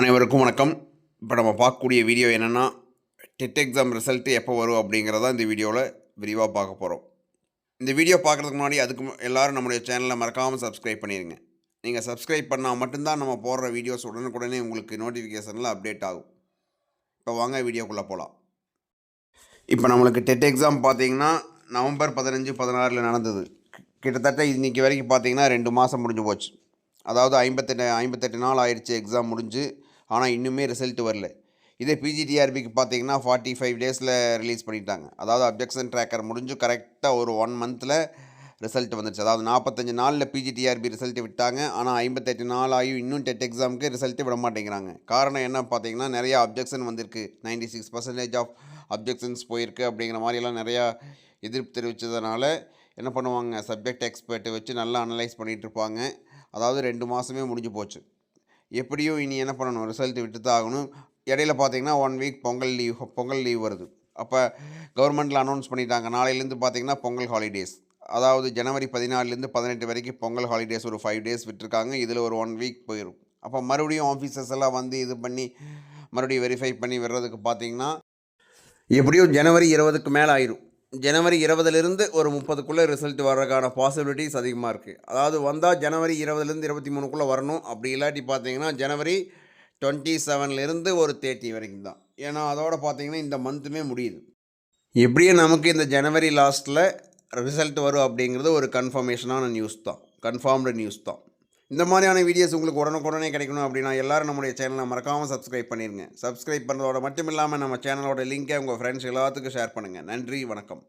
அனைவருக்கும் வணக்கம். இப்போ நம்ம பார்க்கக்கூடிய வீடியோ என்னென்னா டெட் எக்ஸாம் ரிசல்ட்டு எப்போ வரும் அப்படிங்கிறதான் இந்த வீடியோவில் விரிவாக பார்க்க போகிறோம் இந்த வீடியோ பார்க்குறதுக்கு முன்னாடி அதுக்கு எல்லோரும் எல்லாரும் நம்முடைய சேனலை மறக்காமல் சப்ஸ்கிரைப் பண்ணிடுங்க நீங்கள் சப்ஸ்கிரைப் பண்ணால் மட்டும்தான் நம்ம போடுற வீடியோஸ் உடனுக்குடனே உங்களுக்கு நோட்டிஃபிகேஷனில் அப்டேட் ஆகும். இப்போ வாங்க வீடியோக்குள்ளே போகலாம் இப்போ நம்மளுக்கு டெட் எக்ஸாம் பார்த்தீங்கன்னா நவம்பர் பதினஞ்சு பதினாறில் நடந்தது. கிட்டத்தட்ட இன்றைக்கி வரைக்கும் பார்த்தீங்கன்னா ரெண்டு மாதம் முடிஞ்சு போச்சு. அதாவது ஐம்பத்தெட்டு ஐம்பத்தெட்டு நாள் ஆயிடுச்சு எக்ஸாம் முடிஞ்சு. ஆனால் இன்னுமே ரிசல்ட் வரல. இதே பிஜிடிஆர்பிக்கு பார்த்தீங்கன்னா ஃபார்ட்டி ஃபைவ் டேஸில் ரிலீஸ் பண்ணிட்டாங்க. அதாவது அப்ஜெக்ஷன் ட்ராக்கர் முடிஞ்சு கரெக்டாக ஒரு ஒன் மந்தில் ரிசல்ட் வந்துடுச்சு அதாவது நாற்பத்தஞ்சு நாளில் பிஜிடிஆர்பி ரிசல்ட் விட்டாங்க. ஆனால் ஐம்பத்தெட்டு நாள் ஆகியும் இன்னும் டெட் எக்ஸாமுக்கு ரிசல்ட்டே விட மாட்டேங்கிறாங்க. காரணம் என்ன பார்த்தீங்கன்னா நிறையா அப்ஜெக்ஷன் வந்திருக்கு. Ninety six percentage of objections போயிருக்கு அப்படிங்கிற மாதிரியெல்லாம் நிறையா எதிர்ப்பு தெரிவித்ததுனால என்ன பண்ணுவாங்க சப்ஜெக்ட் எக்ஸ்பர்ட்டை வச்சு நல்லா அனலைஸ் பண்ணிகிட்டு இருப்பாங்க. அதாவது ரெண்டு மாதமே முடிஞ்சு போச்சு. எப்படியும் இனி என்ன பண்ணணும்? ரிசல்ட் விட்டு தான் ஆகணும். இடையில பார்த்தீங்கன்னா one week Pongal leave Pongal leave வருது. அப்போ கவர்மெண்ட்டில் அனௌன்ஸ் பண்ணிட்டாங்க. நாளையிலேருந்து பார்த்தீங்கன்னா பொங்கல் ஹாலிடேஸ் அதாவது ஜனவரி பதினாலுலேருந்து பதினெட்டு வரைக்கும் பொங்கல் ஹாலிடேஸ் ஒரு ஃபைவ் டேஸ் விட்டுருக்காங்க. இதில் ஒரு ஒன் வீக் போயிடும் அப்போ மறுபடியும் ஆஃபீஸர்ஸ் எல்லாம் வந்து இது பண்ணி மறுபடியும் வெரிஃபை பண்ணி வர்றதுக்கு பார்த்தீங்கன்னா எப்படியும் ஜனவரி இருபதுக்கு மேலே ஆயிரும். ஜனவரி இருபதுலேருந்து ஒரு முப்பதுக்குள்ளே ரிசல்ட் வர்றதுக்கான பாசிபிலிட்டிஸ் அதிகமாக இருக்குது அதாவது வந்தால் ஜனவரி இருபதுலேருந்து இருபத்தி மூணுக்குள்ளே வரணும். அப்படி இல்லாட்டி பார்த்தீங்கன்னா ஜனவரி டுவெண்ட்டி செவன்லேருந்து ஒரு தேர்ட்டி வரைக்கும் தான். ஏன்னா அதோட பார்த்தீங்கன்னா இந்த மந்த்துமே முடியுது. எப்படியும் நமக்கு இந்த ஜனவரி லாஸ்ட்டில் ரிசல்ட் வரும் அப்படிங்கிறது ஒரு கன்ஃபர்மேஷனான நியூஸ் தான். கன்ஃபார்ம்டு நியூஸ் தான். இந்த மாதிரியான வீடியோஸ் உங்களுக்கு உடனுக்குடனே கிடைக்கணும் அப்படின்னா எல்லாரும் நம்முடைய சேனலை மறக்காமல் சப்ஸ்கிரைப் பண்ணிடுங்க சப்ஸ்கிரைப் பண்ணுறதோட மட்டும் இல்லாமல் நம்ம சேனலோட லிங்கை உங்கள் ஃப்ரெண்ட்ஸ் எல்லாத்துக்கும் ஷேர் பண்ணுங்கள் நன்றி வணக்கம்.